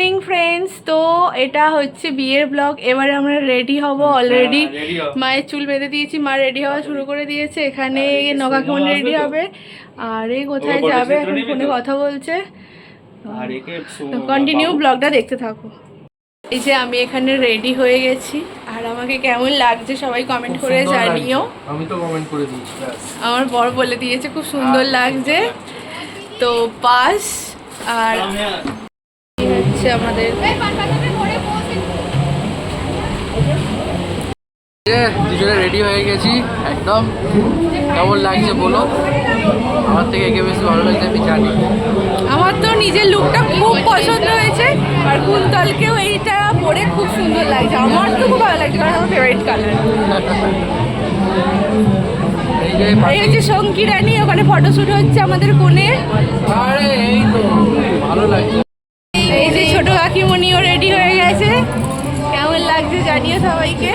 Evening friends তো এটা হচ্ছে বিয়ের ব্লগ এবারে আমরা রেডি হব অলরেডি হ্যাঁ, হও। মায়ের চুল বেঁধে দিয়েছি মা রেডি হওয়া শুরু করে দিয়েছে। এখানে নগা কেমন রেডি হবে। আর এই কোথায় যাবে? এখন ফোনে কথা বলছে। আর কন্টিনিউ ব্লগটা দেখতে থাকো। এই যে আমি এখানে রেডি হয়ে গেছি। আর আমাকে কেমন লাগছে সবাই কমেন্ট করে জানিও। আমি তো কমেন্ট করে দিয়েছি আমার বর বলে দিয়েছে খুব সুন্দর লাগছে। তো পাস। আর হচ্ছে আমাদের। দুজনে রেডি হয়ে গেছি একদম কেমন লাগছে বলো? আমার থেকে একে বেশি ভালো লাগছে আমি জানি। আমার তো নিজের লুকটা খুব পছন্দ হয়েছে আর কুন্তলকেও এইটা পরে খুব সুন্দর লাগছে। আমার তো খুব ভালো লাগছে কারণ আমার ফেভারিট কালার এই যে সঙ্গী রানী ওখানে ফটোশ্যুট হচ্ছে আমাদের কোণে। আরে এই তো। কাকিমণিও রেডি হয়ে গেছে। কেমন লাগছে জানিও সবাইকে।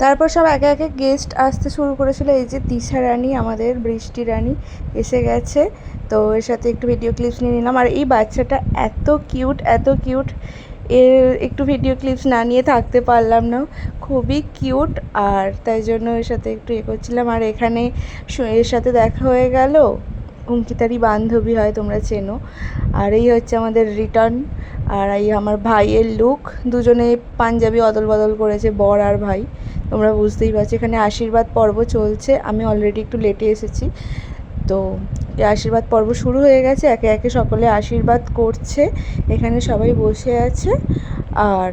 তারপর সব একে একে গেস্ট আসতে শুরু করেছিল। এই যে তিশা রানী, আমাদের বৃষ্টি রানী এসে গেছে। তো এর সাথে একটু ভিডিও ক্লিপস নিয়ে নিলাম। আর এই বাচ্চাটা এত কিউট এত কিউট এর একটু ভিডিও ক্লিপস না নিয়ে থাকতে পারলাম না। খুবই কিউট আর তাই জন্য এর সাথে একটু এ করছিলাম। আর এখানে এর সাথে দেখা হয়ে গেল। অঙ্কিতারই বান্ধবী হয়, তোমরা চেনো। আর এই হচ্ছে আমাদের রিটার্ন আর এই আমার ভাইয়ের লুক দুজনে পাঞ্জাবি অদল বদল করেছে, বর আর ভাই। তোমরা বুঝতেই পারছ, এখানে আশীর্বাদ পর্ব চলছে। আমি অলরেডি একটু লেটে এসেছি। তো আশীর্বাদ পর্ব শুরু হয়ে গেছে। একে একে সকলে আশীর্বাদ করছে। এখানে সবাই বসে আছে। আর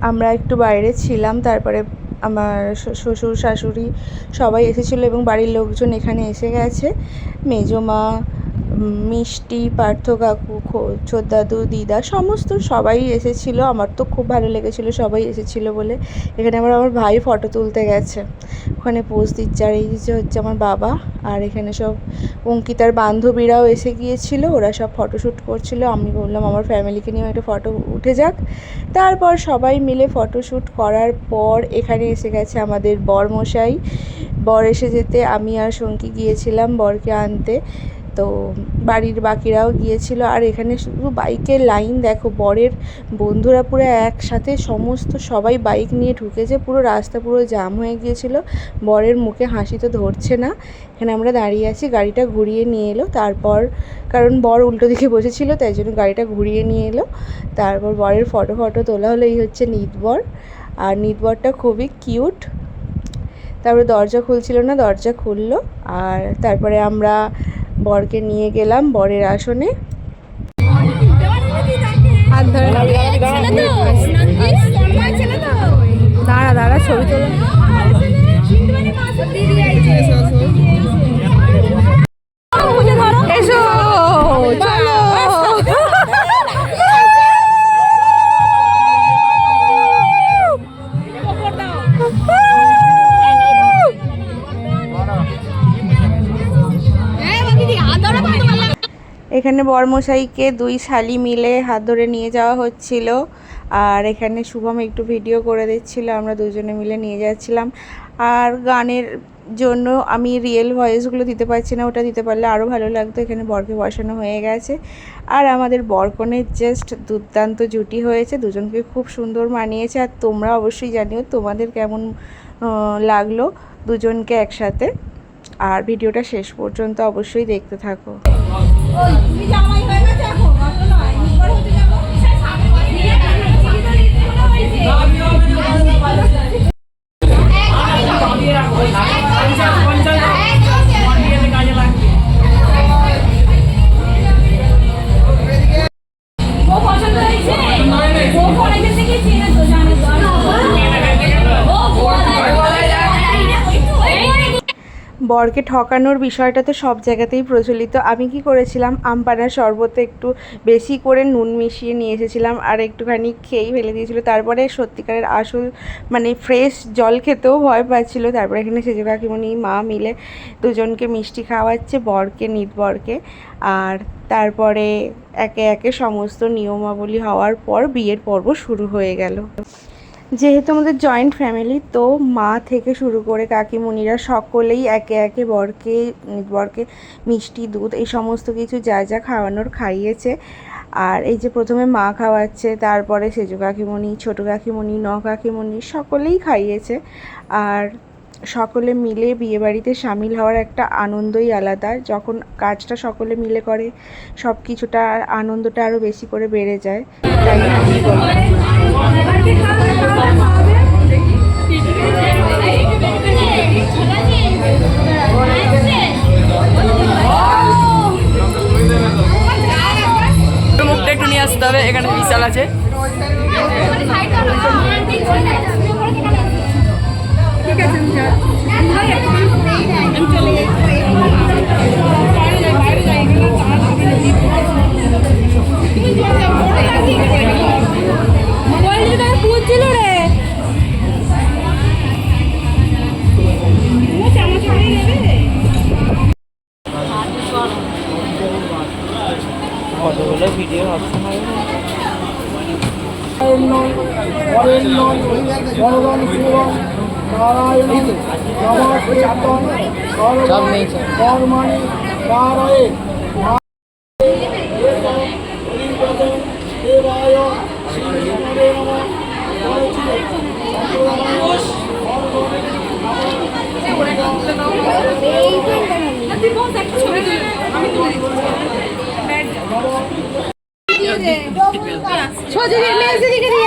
আমরা একটু বাইরে ছিলাম, তারপরে আমার শ্বশুর শাশুড়ি সবাই এসেছিল এবং বাড়ির লোকজন এখানে এসে গেছে। মেজো মা মিষ্টি, পার্থ কাকু ছোদ্দাদু দিদা, সমস্ত সবাই এসেছিল। আমার তো খুব ভালো লেগেছিলো, সবাই এসেছিল বলে। এখানে আবার আমার ভাই ফটো তুলতে গেছে। ওখানে পোজ দিচ্ছে। আর এই যে হচ্ছে আমার বাবা, আর এখানে সব অঙ্কিতার বান্ধবীরাও এসে গিয়েছিল। ওরা সব ফটোশ্যুট করছিল। আমি বললাম, আমার ফ্যামিলিকে নিয়ে একটা ফটো উঠে যাক। তারপর সবাই মিলে ফটোশ্যুট করার পর এখানে এসে গেছে আমাদের বর মশাই বর এসে যেতে আমি আর সঙ্গী গিয়েছিলাম বরকে আনতে। তো বাড়ির বাকিরাও গিয়েছিল। আর এখানে শুধু বাইকের লাইন দেখো, বরের বন্ধুরা পুরো একসাথে, সমস্ত সবাই বাইক নিয়ে ঢুকেছে, পুরো রাস্তা পুরো জাম হয়ে গিয়েছিল। বরের মুখে হাসি তো ধরছে না। এখানে আমরা দাঁড়িয়ে আছি, গাড়িটা ঘুরিয়ে নিয়ে এলো। তারপর, কারণ বর উল্টো দিকে বসেছিল, তাই জন্য গাড়িটা ঘুরিয়ে নিয়ে এলো। তারপর বরের ফটো ফটো তোলা হলো, এই হচ্ছে নিতবর আর নিতবরটা খুবই কিউট। তারপরে দরজা খুলছিল না, দরজা খুললো। আর তারপরে আমরা বরকে নিয়ে গেলাম বরের আসনে। দাঁড়া দাঁড়া ছবি তোলা। এখানে বরমশাইকে দুই শালি মিলে হাত ধরে নিয়ে যাওয়া হচ্ছিল। আর এখানে শুভম একটু ভিডিও করে দিচ্ছিল, আমরা দুজনে মিলে নিয়ে যাচ্ছিলাম। আর গানের জন্য আমি রিয়েল ভয়েসগুলো দিতে পারছি না, ওটা দিতে পারলে আরও ভালো লাগতো। এখানে বরকে বসানো হয়ে গেছে। আর আমাদের বরকনের জাস্ট দুর্দান্ত জুটি হয়েছে, দুজনকে খুব সুন্দর মানিয়েছে। আর তোমরা অবশ্যই জানিও তোমাদের কেমন লাগল দুজনকে একসাথে। আর ভিডিওটা শেষ পর্যন্ত অবশ্যই দেখতে থাকো। Yeah. বরকে ঠকানোর বিষয়টা তো সব জায়গাতেই প্রচলিত। আমি কি করেছিলাম? আম পানার শরবতে একটু বেশি করে নুন মিশিয়ে নিয়ে এসেছিলাম আর একটুখানি খেয়েই ফেলে দিয়েছিল। তারপরে সত্যিকারের আসল মানে ফ্রেশ জল খেতেও ভয় পাচ্ছিল। তারপরে এখানে সেজে কাকিমণি, মা মিলে দুজনকে মিষ্টি খাওয়াচ্ছে, বরকে, নিত বরকে। আর তারপরে একে একে সমস্ত নিয়মাবলী হওয়ার পর বিয়ের পর্ব শুরু হয়ে গেল। যেহেতু আমাদের জয়েন্ট ফ্যামিলি তো মা থেকে শুরু করে কাকিমুনিরা সকলেই একে একে বরকে বরকে মিষ্টি, দুধ, এই সমস্ত কিছু যা যা খাওয়ানোর খাইয়েছে। আর এই যে প্রথমে মা খাওয়াচ্ছে, তারপরে সেজু কাকিমণি ছোটো কাকিমণি ন কাকিমণি সকলেই খাইয়েছে। আর সকলে মিলে বিয়েবাড়িতে সামিল হওয়ার একটা আনন্দই আলাদা। যখন কাজটা সকলে মিলে করে সব কিছুটা আনন্দটা আরও বেশি করে বেড়ে যায়। তাই না আসতে হবে এখানে বিশাল আছে। পুজছিল চাপ নেই মেজে দিকে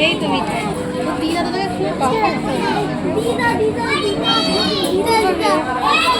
এই তো মিঠাই দিদা তো তোকে দিদা দিদা দিদা দিদা দিদা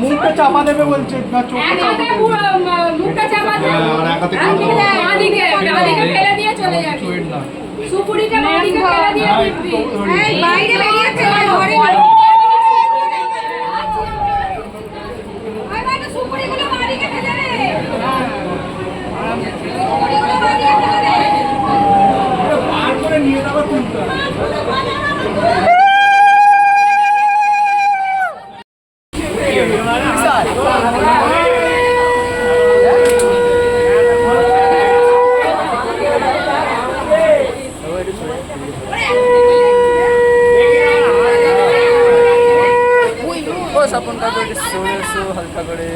মুখটা চাপা দেবে বলছে না চোখ এক হাতে পুরো, উম, মুখটা চাপা দে। বাঁদিকে, বাঁদিকে ফেলে দিয়ে চলে যাবি। সুপুরিটা বাঁদিকে ফেলে দিয়ে এই, বাইরে বেরিয়ে ঘরে ঘরে। ওই বাইরে সুপুরিগুলো বাঁদিকে ফেলে দে। সুপুরিগুলো বাঁদিকে ফেলে দে। বার করে নিয়ে যাবে তুলতে হবে। ও স্বপন কাকু একটু সরে এসো হালকা করে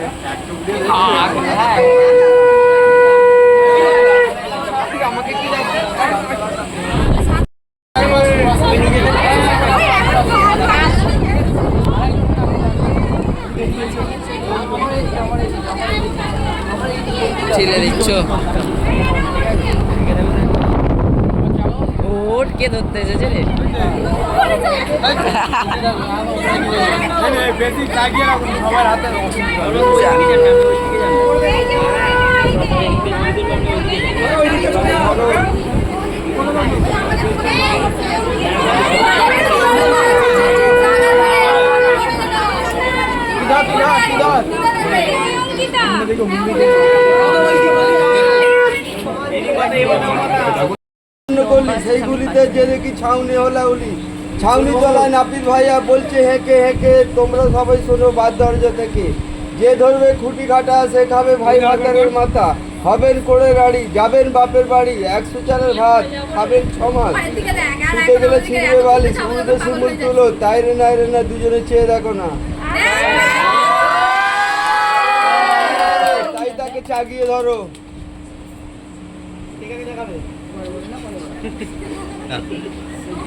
ছেলে ওট কে ধরতে এসেছে হাতে করলি সেইগুলিতে যে দেখি ছাউনি হলা হলাউলি ছাউনি তলায় নাপিত ভাইয়া বলছে হেঁকে হেঁকে তোমরা সবাই শোনো বাদ দরজা থেকে। যে ধরবে খুঁটি কাটা সে খাবে ভাই ভাতারের মাথা। হবেন করে গাড়ি যাবেন বাপের বাড়ি। একশো চারের ভাত খাবেন ছ মাস। শুতে গেলে ছিঁড়বে বালি শুরুতে শিমুল তুলো। তাই রে নাই রে না দুজনে চেয়ে দেখো না। তাই তাকে চাগিয়ে ধরো।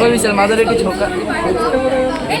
ওই বিশাল মাথার একটু ছোকা এই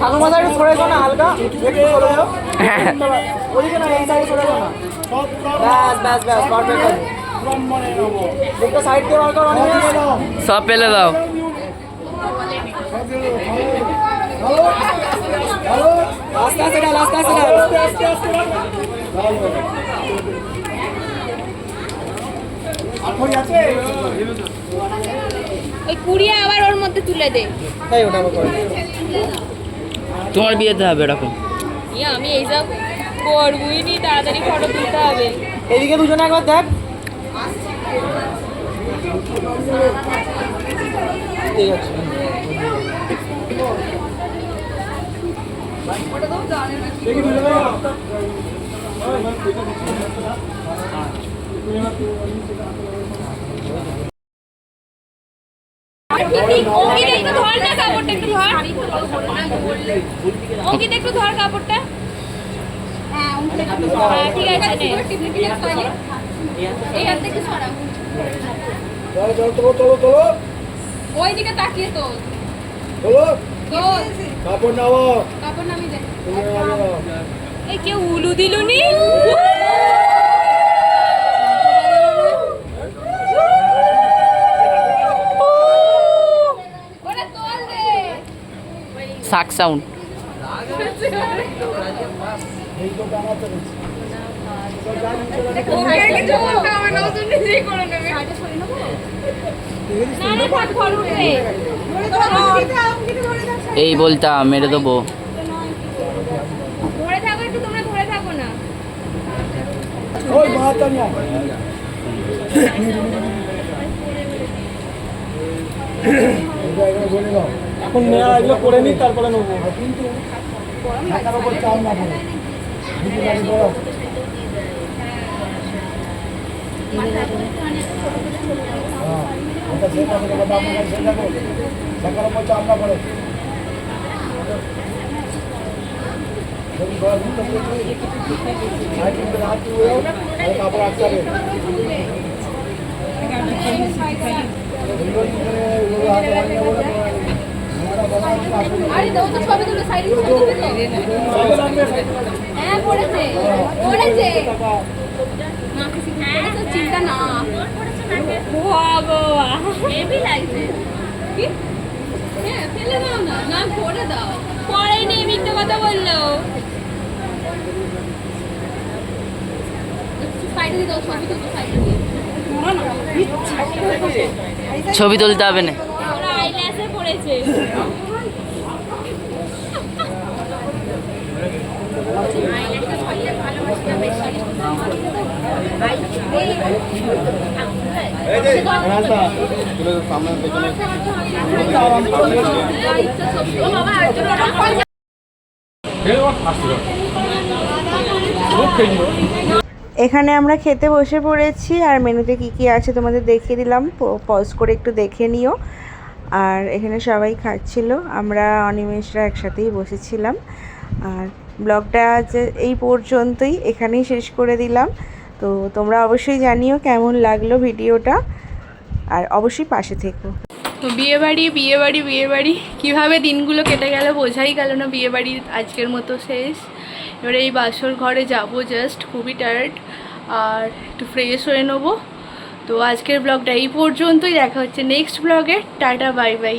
ঠাকুমাটা একটু না হালকা। ব্যাস ব্যাস ব্যাস পারফেক্ট সব পেলে দাও। আস্তে আস্তে ডাল আস্তে আস্তে ডাল আখরি আছে ওই কুড়িয়ে আবার ওর মধ্যে তুলে দে। তাই ওটা তোমার বিয়েতে হবে এরকম। ইয়ে, আমি এইসব করবই নি তাড়াতাড়ি ফটো তুলতে হবে। এদিকে দুজনে একবার দেখ। ঠিক আছে। অঙ্কিত একটু ধর কাপড়টা ঠিক আছে এই হাত থেকে চলো ওই দিকে তাকিয়ে তো। কাপড় নাও কাপড় নামিয়ে দে তুমি নাও এই কেউ উলু দিলুনি ওটা তোল দে শাক সাউন্ড ওকে কিছু বলতে নেবে না না এই বলতাম মেরে দেবো ধরে থাকো একটু তোমরা ধরে থাকো না ওই মাথা নিয়ে এখন নেওয়া এগুলো করে নিই তারপরে নেব কিন্তু ঢাকার উপর চাপ না ঘর ঢুকতে পেরেছি আর দাও তো ছবি তুলে সাইডে ছবি তুলে হ্যাঁ পড়েছে পড়েছে। চিন্তা না ভগবান হেভি লাগছে কি হ্যাঁ ফেলে দাও না। না পড়ে দাও পড়েনি মিথ্যে কথা বলল ছবি তুলতে হবে না। আইল্যাশে পড়েছে। এখানে আমরা খেতে বসে পড়েছি আর মেনুতে কি কি আছে তোমাদের দেখিয়ে দিলাম। পজ করে একটু দেখে নিও। আর এখানে সবাই খাচ্ছিল। আমরা অনিমেষরা একসাথেই বসেছিলাম। আর ব্লগটা যে এই পর্যন্তই। এখানেই শেষ করে দিলাম। তো তোমরা অবশ্যই জানিও কেমন লাগল ভিডিওটা। আর অবশ্যই পাশে থেকো। তো বিয়ে বাড়ি বিয়ে বাড়ি বিয়ে বাড়ি। কীভাবে দিনগুলো কেটে গেল বোঝাই গেল না বিয়ে বাড়ির আজকের মতো শেষ। এবারে এই বাসর ঘরে যাব জাস্ট খুবই টায়ার্ড আর একটু ফ্রেশ হয়ে নেব। তো আজকের ব্লগটা এই পর্যন্তই, দেখা হচ্ছে নেক্সট ব্লগে টাটা বাই বাই